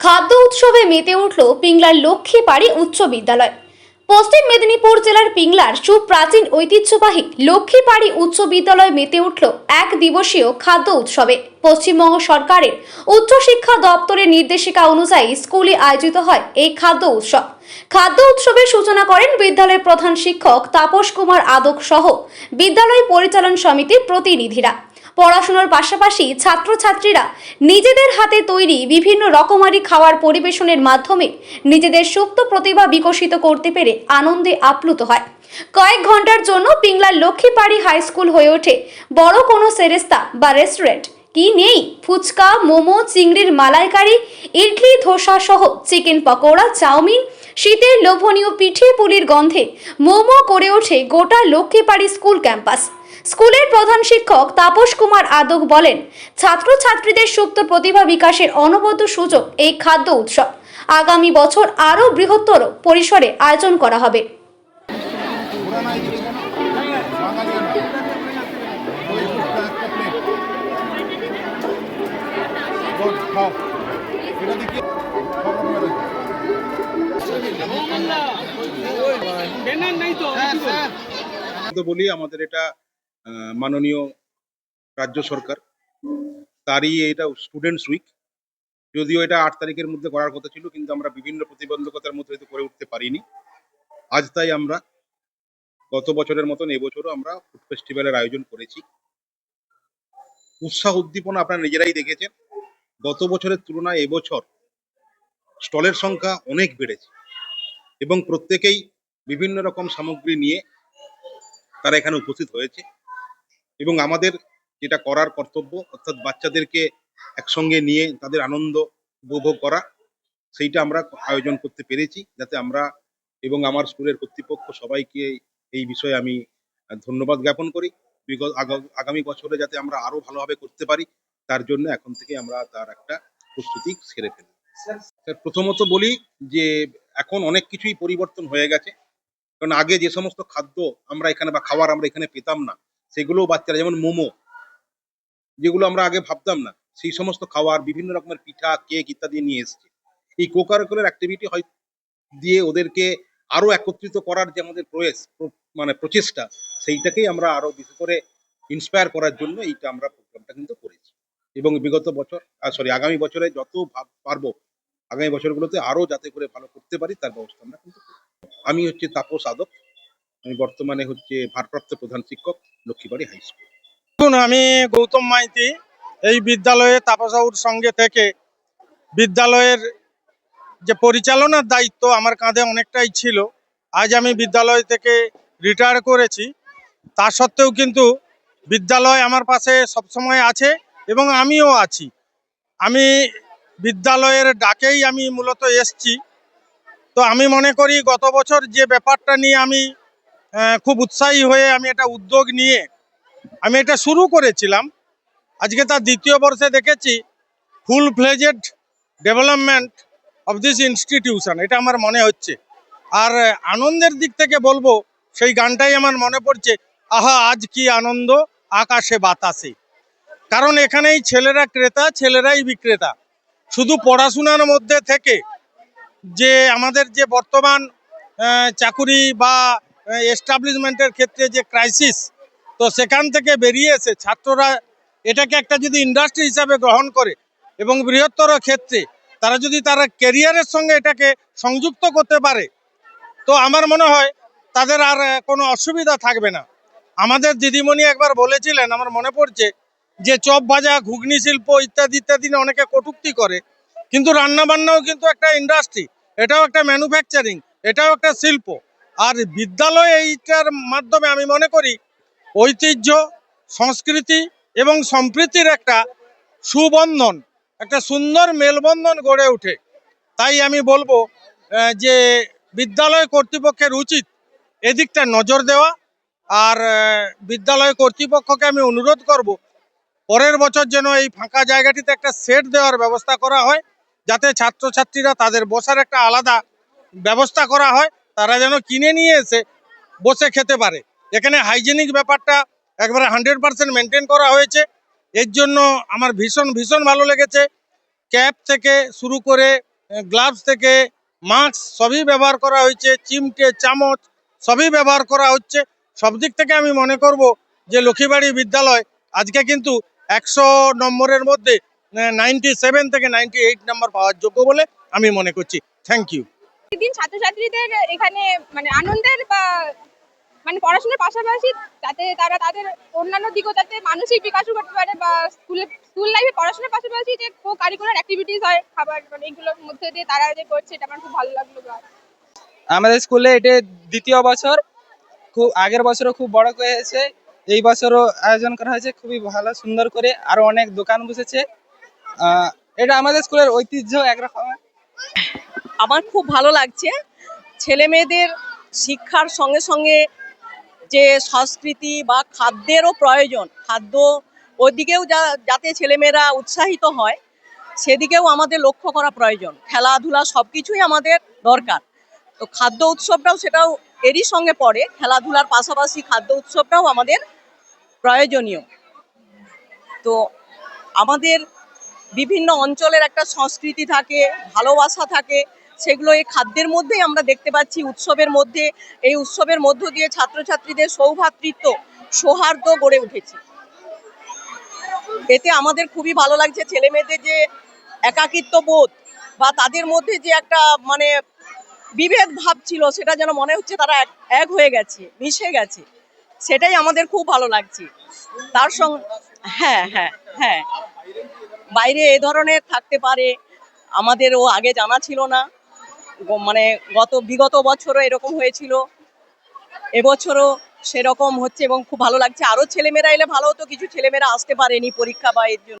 খাদ্য উৎসবে মেতে উঠল পিংলার লক্ষ্মীবাড়ি উচ্চ বিদ্যালয়। পশ্চিম মেদিনীপুর জেলার পিংলার সুপ্রাচীন ঐতিহ্যবাহী লক্ষ্মীবাড়ি উচ্চ বিদ্যালয় মেতে উঠল এক দিবসীয় খাদ্য উৎসবে। পশ্চিমবঙ্গ সরকারের উচ্চশিক্ষা দপ্তরের নির্দেশিকা অনুযায়ী স্কুলে আয়োজিত হয় এই খাদ্য উৎসব। খাদ্য উৎসবের সূচনা করেন বিদ্যালয়ের প্রধান শিক্ষক তাপস কুমার আদক সহ বিদ্যালয় পরিচালন সমিতির প্রতিনিধিরা। পড়াশোনার পাশাপাশি ছাত্রছাত্রীরা নিজেদের হাতে তৈরি বিভিন্ন রকমারি খাওয়ার পরিবেশনের মাধ্যমে নিজেদের সুপ্ত প্রতিভা বিকশিত করতে পেরে আনন্দে আপ্লুত হয়। কয়েক ঘণ্টার জন্য পিংলার লক্ষ্মীপাড়ি হাই স্কুল হয়ে ওঠে বড় কোনো সেরেস্তা বা রেস্টুরেন্ট। কি নেই? ফুচকা, মোমো, চিংড়ির মালাইকারি, ইডলি, ধোসা সহ চিকেন পকোড়া, চাউমিন শীতের লোভনীয় পিঠে পুলির গন্ধে মোমো করে ওঠে গোটা লক্ষ্মীপাড়ি স্কুল ক্যাম্পাস। স্কুলের প্রধান শিক্ষক তাপস কুমার আদক বলেন, ছাত্রছাত্রীদের সুপ্ত প্রতিভা বিকাশের অনবদ্য সুযোগ এই খাদ্য উৎসব। আগামী বছর আরও বৃহত্তর পরিসরে আয়োজন করা হবে। পুরানা এই বলি, আমাদের এটা মাননীয় রাজ্য সরকার। তারই এটা স্টুডেন্টস উইক যদিও এটা আট তারিখের মধ্যে করার কথা ছিল, কিন্তু আমরা বিভিন্ন প্রতিবন্ধকতার মধ্যে হয়তো করে উঠতে পারিনি। আজ তাই আমরা গত বছরের মতন এবছরও আমরা ফুড ফেস্টিভ্যালের আয়োজন করেছি। উৎসাহ উদ্দীপনা আপনারা নিজেরাই দেখেছেন। গত বছরের তুলনায় এবছর স্টলের সংখ্যা অনেক বেড়েছে। এবং প্রত্যেকেই বিভিন্ন রকম সামগ্রী নিয়ে তারা এখানে উপস্থিত হয়েছে এবং আমাদের যেটা করার কর্তব্য অর্থাৎ বাচ্চাদেরকে একসঙ্গে নিয়ে তাদের আনন্দ উপভোগ করা সেইটা আমরা আয়োজন করতে পেরেছি যাতে আমরা এবং আমার স্কুলের কর্তৃপক্ষ সবাইকে এই বিষয়ে আমি ধন্যবাদ জ্ঞাপন করি। বিগত আগামী বছরে যাতে আমরা আরও ভালোভাবে করতে পারি তার জন্য এখন থেকে আমরা তার একটা প্রস্তুতি সেরে ফেলি। স্যার, প্রথমত বলি যে এখন অনেক কিছুই পরিবর্তন হয়ে গেছে। কারণ আগে যে সমস্ত খাদ্য আমরা এখানে বা খাবার আমরা এখানে পেতাম না সেগুলো বাচ্চারা, যেমন মোমো, যেগুলো আমরা আগে ভাবতাম না, সেই সমস্ত খাবার, বিভিন্ন রকমের পিঠা, কেক ইত্যাদি নিয়ে এসছে। এই কোকারকুলার অ্যাক্টিভিটি হয় দিয়ে ওদেরকে আরও একত্রিত করার যে আমাদের প্রয়াস মানে প্রচেষ্টা, সেইটাকেই আমরা আরও বিশেষ করে ইন্সপায়ার করার জন্য এইটা আমরা প্রোগ্রামটা কিন্তু করেছি। এবং বিগত বছর সরি আগামী বছরে যত পারব আগামী বছরগুলোতে আরও যাতে করে ভালো করতে পারি, তার ব্যবস্থা আমরা কিন্তু আমি হচ্ছে তাপস আদক। আমি বর্তমানে হচ্ছে ভারপ্রাপ্ত প্রধান শিক্ষক, লক্ষ্মীবাড়ি হাই স্কুল। দেখুন, আমি গৌতম মাইতি। এই বিদ্যালয়ে তাপসাউর সঙ্গে থেকে বিদ্যালয়ের যে পরিচালনার দায়িত্ব আমার কাঁধে অনেকটাই ছিল। আজ আমি বিদ্যালয় থেকে রিটায়ার করেছি। তা সত্ত্বেও কিন্তু বিদ্যালয় আমার পাশে সবসময় আছে এবং আমিও আছি। আমি বিদ্যালয়ের ডাকেই আমি মূলত এসছি। তো আমি মনে করি গত বছর যে ব্যাপারটা নিয়ে আমি খুব উৎসাহী হয়ে আমি এটা উদ্যোগ নিয়ে আমি এটা শুরু করেছিলাম। আজকে তার দ্বিতীয় বর্ষে দেখেছি, full fledged development of this institution, এটা আমার মনে হচ্ছে। আর আনন্দের দিক থেকে বলব, সেই গানটাই আমার মনে পড়ছে, আহা, আজ কি আনন্দ, আকাশে বাতাসে। কারণ এখানেই ছেলেরা ক্রেতা, ছেলেরাই বিক্রেতা। শুধু পড়াশোনার মধ্যে থেকে যে আমাদের যে বর্তমান চাকুরি বা এস্টাবলিশমেন্টের ক্ষেত্রে যে ক্রাইসিস তো সেখান থেকে বেরিয়ে এসে ছাত্ররা এটাকে একটা যদি ইন্ডাস্ট্রি হিসাবে গ্রহণ করে এবং বৃহত্তর ক্ষেত্রে তারা যদি তারা কেরিয়ারের সঙ্গে এটাকে সংযুক্ত করতে পারে, তো আমার মনে হয় তাদের আর কোনো অসুবিধা থাকবে না। আমাদের দিদিমণি একবার বলেছিলেন, আমার মনে পড়ছে যে চপ ভাজা, ঘুগনি শিল্প ইত্যাদি ইত্যাদি অনেকে কটূক্তি করে। কিন্তু রান্না বান্নাও কিন্তু একটা ইন্ডাস্ট্রি এটাও একটা ম্যানুফ্যাকচারিং এটাও একটা শিল্প। আর বিদ্যালয় এইটার মাধ্যমে আমি মনে করি, ঐতিহ্য, সংস্কৃতি এবং সম্প্রীতির একটা সুবন্ধন, একটা সুন্দর মেলবন্ধন গড়ে ওঠে। তাই আমি বলব যে বিদ্যালয় কর্তৃপক্ষের উচিত এদিকটা নজর দেওয়া। আর বিদ্যালয় কর্তৃপক্ষকে আমি অনুরোধ করব পরের বছর যেন এই ফাঁকা জায়গাটিতে একটা সেট দেওয়ার ব্যবস্থা করা হয়, যাতে ছাত্রছাত্রীরা তাদের বসার একটা আলাদা ব্যবস্থা করা হয়, তারা যেন কিনে নিয়ে এসে বসে খেতে পারে। এখানে হাইজেনিক ব্যাপারটা একবারে হান্ড্রেড পার্সেন্ট মেনটেন করা হয়েছে। এর জন্য আমার ভীষণ ভীষণ ভালো লেগেছে। ক্যাপ থেকে শুরু করে গ্লাভস থেকে মাস্ক সবই ব্যবহার করা হয়েছে, চিমটে, চামচ সবই ব্যবহার করা হচ্ছে। সব দিক থেকে আমি মনে করব যে লক্ষ্মীবাড়ি বিদ্যালয় আজকে কিন্তু একশো নম্বরের মধ্যে নাইনটি সেভেন থেকে নাইনটি এইট নম্বর পাওয়ার যোগ্য বলে আমি মনে করছি। থ্যাংক ইউ দিন ছাত্রছাত্রীদের এখানে মানে আনন্দের বা মানে পড়াশোনার পাশাপাশি যাতে তারা তাদের অন্যান্য দিকও যাতে মানসিক বিকাশও করতে পারে বা স্কুলে স্কুল লাইফে পড়াশোনার পাশাপাশি যে কো কারিকুলার অ্যাক্টিভিটিস হয় খাবার মানে এগুলোর মধ্যে দিয়ে তারা যে করছে এটা আমার খুব ভালো লাগল আমাদের স্কুলে এটা দ্বিতীয় বছর খুব আগের বছরও খুব বড় হয়েছে। এই বছরও আয়োজন করা হয়েছে, খুবই ভালো, সুন্দর করে, আরও অনেক দোকান বসেছে। এটা আমাদের স্কুলের ঐতিহ্য একরকম। আমার খুব ভালো লাগছে, ছেলে মেয়েদের শিক্ষার সঙ্গে সঙ্গে যে সংস্কৃতি বা খাদ্যেরও প্রয়োজন, খাদ্য ওদিকেও যা- যাতে ছেলেমেয়েরা উৎসাহিত হয়, সেদিকেও আমাদের লক্ষ্য করা প্রয়োজন। খেলাধুলা সব কিছুই আমাদের দরকার। তো খাদ্য উৎসবটাও সেটাও এরই সঙ্গে পড়ে, খেলাধুলার পাশাপাশি খাদ্য উৎসবটাও আমাদের প্রয়োজনীয়। তো আমাদের বিভিন্ন অঞ্চলের একটা সংস্কৃতি থাকে, ভালোবাসা থাকে, সেগুলো এই খাদ্যের মধ্যেই আমরা দেখতে পাচ্ছি। উৎসবের মধ্যে, এই উৎসবের মধ্য দিয়ে ছাত্রছাত্রীদের সৌভ্রাতৃত্ব সৌহার্দ্য গড়ে উঠেছে। এতে আমাদের খুবই ভালো লাগছে ছেলে মেয়েদের যে একাকিত্ব বোধ বা তাদের মধ্যে যে একটা মানে বিভেদ ভাব ছিল, সেটা যেন মনে হচ্ছে তারা এক হয়ে গেছে, মিশে গেছে। সেটাই আমাদের খুব ভালো লাগছে। তার সঙ্গে হ্যাঁ হ্যাঁ হ্যাঁ। বাইরে এ ধরনের থাকতে পারে আমাদের ও আগে জানা ছিল না। মানে গত, বিগত বছরও এরকম হয়েছিল। এবছরও সেরকম হচ্ছে এবং খুব ভালো লাগছে। আরও ছেলেমেয়েরা এলে ভালো হতো, কিছু ছেলেমেয়েরা আসতে পারেনি পরীক্ষা বা এর জন্য।